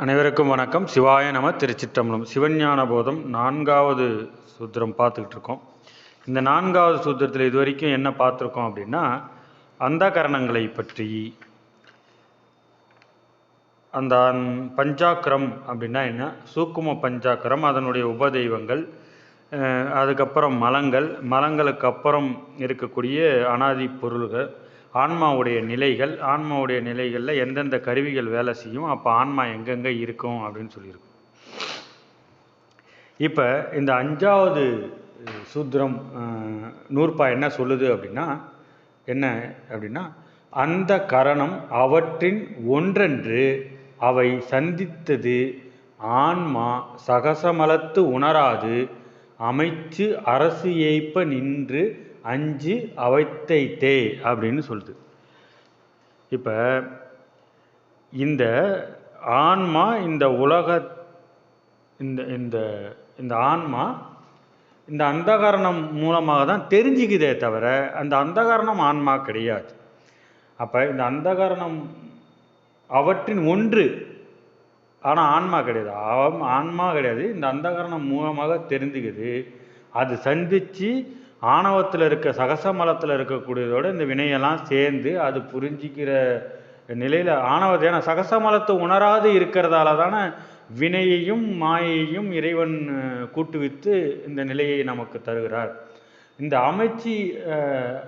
அனைவருக்கும் வணக்கம். சிவாய நம திருச்சிற்றம்பலம். சிவஞான போதம் நான்காவது சூத்திரம் பார்த்துக்கிட்டு இருக்கோம். இந்த நான்காவது சூத்திரத்தில் இது வரைக்கும் என்ன பார்த்துருக்கோம் அப்படின்னா அந்த கரணங்களை பற்றி. அந்த அந்- பஞ்சாக்கரம் அப்படின்னா என்ன? சூக்கும பஞ்சாக்கரம் அதனுடைய உபதெய்வங்கள் அதுக்கப்புறம் மலங்கள் மலங்களுக்கு அப்புறம் இருக்கக்கூடிய அனாதி பொருள்கள் ஆன்மாவுடைய நிலைகள் ஆன்மாவுடைய நிலைகளில் எந்தெந்த கருவிகள் வேலை செய்யும் அப்போ ஆன்மா எங்கெங்கே இருக்கும் அப்படின்னு சொல்லியிருக்கோம். இப்போ இந்த அஞ்சாவது சூத்திரம் நூற்பா என்ன சொல்லுது அப்படின்னா என்ன அப்படின்னா அந்த கரணம் அவற்றின் ஒன்றென்று அவை சந்தித்தது ஆன்மா சகசமலத்து உணராது அமைச்சு அரசு ஏய்ப்ப நின்று அஞ்சு அவைத்தைத்தே அப்படின்னு சொல்லுது. இப்போ இந்த ஆன்மா இந்த உலக இந்த இந்த இந்த ஆன்மா இந்த அந்தகரணம் மூலமாக தான் தெரிஞ்சுக்குதே தவிர அந்த அந்தகரணம் ஆன்மா கிடையாது. அப்போ இந்த அந்தகரணம் அவற்றின் ஒன்று ஆனால் ஆன்மா கிடையாது. ஆம்- ஆன்மா கிடையாது. இந்த அந்தகரணம் மூலமாக தெரிஞ்சுக்குது. அது சந்தித்து ஆணவத்தில் இருக்க சகசமலத்தில் இருக்கக்கூடியதோட இந்த வினையெல்லாம் சேர்ந்து அது புரிஞ்சிக்கிற நிலையில் ஆணவத்தை ஏன்னா சகசமலத்தை உணராது இருக்கிறதால தானே வினையையும் மாயையும் இறைவன் கூட்டுவித்து இந்த நிலையை நமக்கு தருகிறார். இந்த அமைச்சி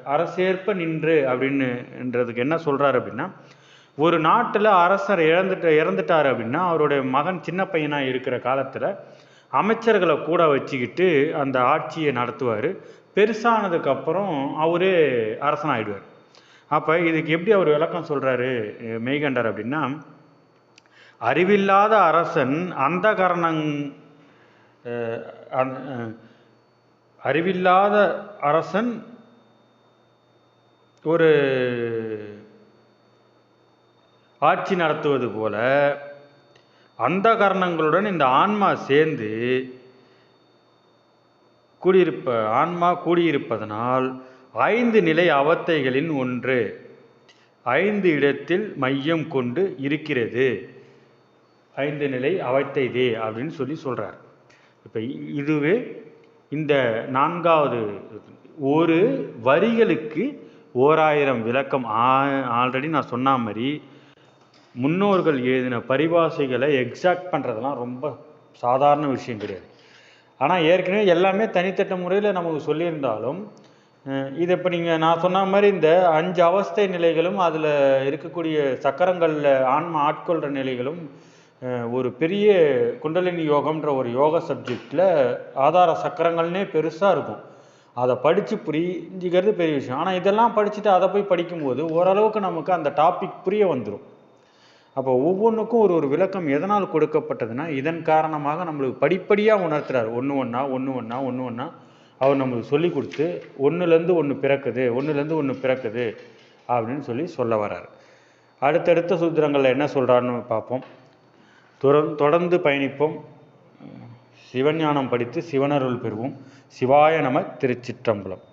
அரசேற்ப நின்று அப்படின்னு என்றதுக்கு என்ன சொல்கிறார் அப்படின்னா ஒரு நாட்டில் அரசர் இழந்துட்டு இறந்துட்டார் அப்படின்னா அவருடைய மகன் சின்ன பையனாக இருக்கிற காலத்தில் அமைச்சர்களை கூட வச்சுக்கிட்டு அந்த ஆட்சியை நடத்துவார். பெருசானதுக்கப்புறம் அவரே அரசனாகிடுவார் அப்போ இதுக்கு எப்படி அவர் விளக்கம் சொல்கிறாரு மெய்கண்டர் அப்படின்னா அறிவில்லாத அரசன் அந்த கரணங் அறிவில்லாத அரசன் ஒரு ஆட்சி நடத்துவது போல அந்த கரணங்களுடன் இந்த ஆன்மா சேர்ந்து கூடியிருப்ப ஆன்மா கூடியிருப்பதனால் ஐந்து நிலை அவத்தைகளின் ஒன்று ஐந்து இடத்தில் மையம் கொண்டு இருக்கிறது. ஐந்து நிலை அவத்தை தே அப்படின்னு சொல்லி சொல்கிறார் இப்போ இதுவே இந்த நான்காவது ஒரு வரிகளுக்கு ஓராயிரம் விளக்கம். ஆல்ரெடி நான் சொன்ன மாதிரி முன்னோர்கள் எழுதின பரிபாஷைகளை எக்ஸாக்ட் பண்ணுறதெல்லாம் ரொம்ப சாதாரண விஷயம் கிடையாது. ஆனால் ஏற்கனவே எல்லாமே தனித்தட்ட முறையில் நமக்கு சொல்லியிருந்தாலும் இது இப்போ நீங்கள் நான் சொன்ன மாதிரி இந்த அஞ்சு அவஸ்தை நிலைகளும் அதில் இருக்கக்கூடிய சக்கரங்களில் ஆன்மா ஆட்கொள்கிற நிலைகளும் ஒரு பெரிய குண்டலினி யோகம்ன்ற ஒரு யோக சப்ஜெக்டில் ஆதார சக்கரங்கள்னே பெருசாக இருக்கும். அதை படித்து புரிஞ்சுக்கிறது பெரிய விஷயம். ஆனால் இதெல்லாம் படிச்சுட்டு அதை போய் படிக்கும்போது ஓரளவுக்கு நமக்கு அந்த டாபிக் புரிய வந்துடும் அப்போ ஒவ்வொன்றுக்கும் ஒரு ஒரு விளக்கம் எதனால் கொடுக்கப்பட்டதுன்னா இதன் காரணமாக நம்மளுக்கு படிப்படியாக உணர்த்துறாரு. ஒன்று ஒன்றா ஒன்று ஒன்றா ஒன்று ஒன்றா அவர் நம்மளுக்கு சொல்லி கொடுத்து ஒன்றுலேருந்து ஒன்று பிறக்குது ஒன்றுலேருந்து ஒன்று பிறக்குது அப்படின்னு சொல்லி சொல்ல வர்றாரு. அடுத்தடுத்த சூத்திரங்களில் என்ன சொல்கிறாருன்னு பார்ப்போம். தொடர்ந்து பயணிப்போம். சிவஞானம் படித்து சிவனருள் பெறுவோம். சிவாய நம திருச்சிற்றம்பலம்.